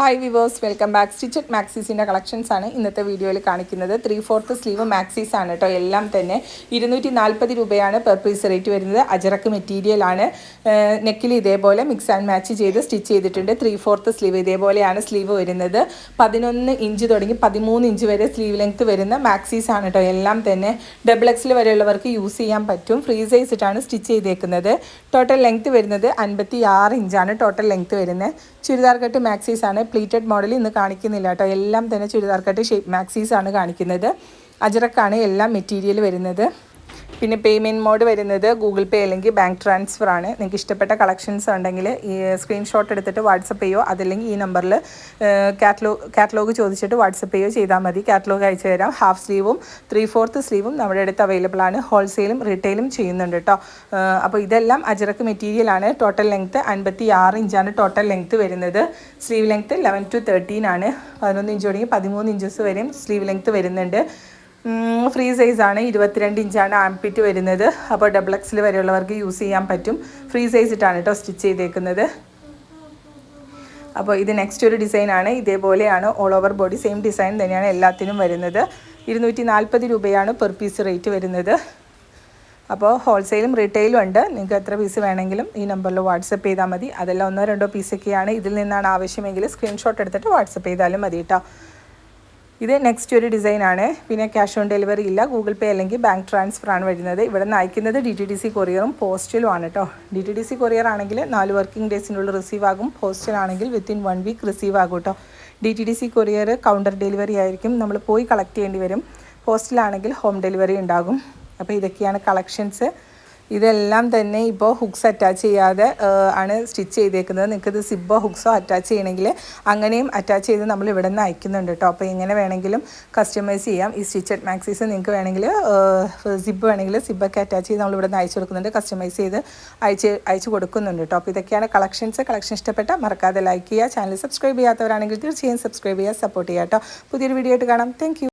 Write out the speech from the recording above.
Hi viewers welcome back stitched മാക്സീസിന്റെ collections ആണ് ഇന്നത്തെ വീഡിയോയിൽ കാണിക്കുന്നത്. ത്രീ ഫോർത്ത് സ്ലീവ് മാക്സീസ് ആണ് കേട്ടോ എല്ലാം തന്നെ ഇരുന്നൂറ്റി നാൽപ്പത് രൂപയാണ് പെർ പീസ് റേറ്റ് വരുന്നത്. അജറക്ക് മെറ്റീരിയൽ ആണ്. നെക്കിൽ ഇതേപോലെ മിക്സ് ആൻഡ് മാച്ച് ചെയ്ത് സ്റ്റിച്ച് ചെയ്തിട്ടുണ്ട്. ത്രീ ഫോർത്ത് സ്ലീവ് ഇതേപോലെയാണ് സ്ലീവ് വരുന്നത്. പതിനൊന്ന് ഇഞ്ച് തുടങ്ങി പതിമൂന്ന് ഇഞ്ച് വരെ സ്ലീവ് ലെങ്ത്ത് വരുന്ന മാക്സീസ് ആണ് കേട്ടോ എല്ലാം തന്നെ ഡബിൾ എക്സിൽ വരെയുള്ളവർക്ക് യൂസ് ചെയ്യാൻ പറ്റും. ഫ്രീ സൈസ് ഇട്ടാണ് സ്റ്റിച്ച് ചെയ്തേക്കുന്നത്. ടോട്ടൽ ലെങ്ത്ത് വരുന്നത് അൻപത്തി ആറ് ഇഞ്ചാണ് ടോട്ടൽ ലെങ്ത്ത് വരുന്നത്. ചുരിദാർ കട്ട് മാക്സീസ് ആണ്. പ്ലീറ്റഡ് മോഡൽ ഇന്ന് കാണിക്കുന്നില്ല കേട്ടോ. എല്ലാം തന്നെ ചുരിദാർ കട്ട് ഷേപ്പ് മാക്സീസാണ് കാണിക്കുന്നത്. അജറക്കാണ് എല്ലാം മെറ്റീരിയൽ വരുന്നത്. പിന്നെ പേയ്മെന്റ് മോഡ് വരുന്നത് ഗൂഗിൾ പേ അല്ലെങ്കിൽ ബാങ്ക് ട്രാൻസ്ഫർ ആണ്. നിങ്ങൾക്ക് ഇഷ്ടപ്പെട്ട കളക്ഷൻസ് ഉണ്ടെങ്കിൽ ഈ സ്ക്രീൻഷോട്ട് എടുത്തിട്ട് വാട്സപ്പ് ചെയ്യോ അതല്ലെങ്കിൽ ഈ നമ്പറിൽ കാറ്റലോഗ് കാറ്റലോഗ് ചോദിച്ചിട്ട് വാട്സപ്പ് ചെയ്യോ ചെയ്താൽ മതി. കാറ്റലോഗ് അയച്ചു തരാം. ഹാഫ് സ്ലീവും ത്രീ ഫോർത്ത് സ്ലീവും നമ്മുടെ അടുത്ത് അവൈലബിൾ ആണ്. ഹോൾസെയിലും റീറ്റെയിലും ചെയ്യുന്നുണ്ട് കേട്ടോ അപ്പോൾ ഇതെല്ലാം അജറക്ക് മെറ്റീരിയൽ ആണ്. ടോട്ടൽ ലെങ്ത്ത് അൻപത്തി ആറ് ഇഞ്ചാണ് ടോട്ടൽ ലെങ്ത്ത് വരുന്നത്. Sleeve length eleven to thirteen ആണ്. പതിനൊന്ന് ഇഞ്ച് തുടങ്ങി പതിമൂന്ന് ഇഞ്ചസ് വരെയും സ്ലീവ് ലെങ്ത്ത് വരുന്നുണ്ട്. ഫ്രീ സൈസാണ് ഇരുപത്തിരണ്ട് ഇഞ്ചാണ് ആംപിറ്റ് വരുന്നത്. അപ്പോൾ ഡബിൾ എക്സിൽ വരെയുള്ളവർക്ക് യൂസ് ചെയ്യാൻ പറ്റും. ഫ്രീ സൈസ് ഇട്ടാണ് കേട്ടോ സ്റ്റിച്ച് ചെയ്തേക്കുന്നത്. അപ്പോൾ ഇത് നെക്സ്റ്റ് ഒരു ഡിസൈനാണ് ഇതേപോലെയാണ് all over body same design തന്നെയാണ് എല്ലാത്തിനും വരുന്നത്. ഇരുന്നൂറ്റി നാൽപ്പത് രൂപയാണ് പെർ പീസ് റേറ്റ് വരുന്നത്. അപ്പോൾ ഹോൾസെയിലും റീറ്റെയിലും ഉണ്ട്. നിങ്ങൾക്ക് എത്ര പീസ് വേണമെങ്കിലും ഈ നമ്പറിൽ വാട്സപ്പ് ചെയ്താൽ മതി. അതെല്ലാം ഒന്നോ രണ്ടോ പീസൊക്കെയാണ് ഇതിൽ നിന്നാണ് ആവശ്യമെങ്കിൽ സ്ക്രീൻഷോട്ട് എടുത്തിട്ട് വാട്സപ്പ് ചെയ്താലും മതി കേട്ടോ ഇത് നെക്സ്റ്റ് ഒരു ഡിസൈൻ ആണ്. പിന്നെ ക്യാഷ് ഓൺ ഡെലിവറി ഇല്ല. ഗൂഗിൾ പേ അല്ലെങ്കിൽ ബാങ്ക് ട്രാൻസ്ഫർ ആണ് വരുന്നത്. ഇവിടെ നിന്ന് അയക്കുന്നത് ഡി ടി ഡി സി കൊറിയറും പോസ്റ്റലും ആണ് കേട്ടോ D T D C courier ആണെങ്കിൽ നാല് വർക്കിംഗ് ഡേയ്സിനുള്ളിൽ റിസീവ് ആകും. പോസ്റ്റൽ ആണെങ്കിൽ വിത്തിൻ വൺ വീക്ക് റിസീവ് ആകും കേട്ടോ D T D C courier counter delivery ആയിരിക്കും. നമ്മൾ പോയി കളക്ട് ചെയ്യേണ്ടി വരും. പോസ്റ്റിലാണെങ്കിൽ ഹോം ഡെലിവറി ഉണ്ടാകും. അപ്പോൾ ഇതൊക്കെയാണ് കളക്ഷൻസ് ഇതെല്ലാം തന്നെ ഇപ്പോൾ ഹുക്സ് അറ്റാച്ച് ചെയ്യാതെ ആണ് സ്റ്റിച്ച് ചെയ്തേക്കുന്നത്. നിങ്ങൾക്കിത് സിബോ ഹുക്സോ അറ്റാച്ച് ചെയ്യണമെങ്കിൽ അങ്ങനെയും അറ്റാച്ച് ചെയ്ത് നമ്മൾ ഇവിടെ നിന്ന് അയക്കുന്നുണ്ട് കേട്ടോ അപ്പോൾ എങ്ങനെ വേണമെങ്കിലും കസ്റ്റമൈസ് ചെയ്യാം. ഈ സ്റ്റിച്ചഡ് മാക്സീസ് നിങ്ങൾക്ക് വേണമെങ്കിൽ സിബ് വേണമെങ്കിൽ സിബൊക്കെ അറ്റാച്ച് ചെയ്ത് നമ്മൾ ഇവിടെ നിന്ന് അയച്ചു കൊടുക്കുന്നുണ്ട്. കസ്റ്റമൈസ് ചെയ്ത് അയച്ച് അയച്ചു കൊടുക്കുന്നുണ്ട് കേട്ടോ അപ്പോൾ ഇതൊക്കെയാണ് കളക്ഷൻസ് കളക്ഷൻ ഇഷ്ടപ്പെട്ട മറക്കാതെ ലൈക്ക് ചെയ്യുക. ചാനൽ സബ്സ്ക്രൈബ് ചെയ്യാത്തവരാണെങ്കിൽ തീർച്ചയായും സബ്സ്ക്രൈബ് ചെയ്യുക സപ്പോർട്ട് ചെയ്യുക കേട്ടോ പുതിയൊരു വീഡിയോ ആയിട്ട് കാണാം. താങ്ക്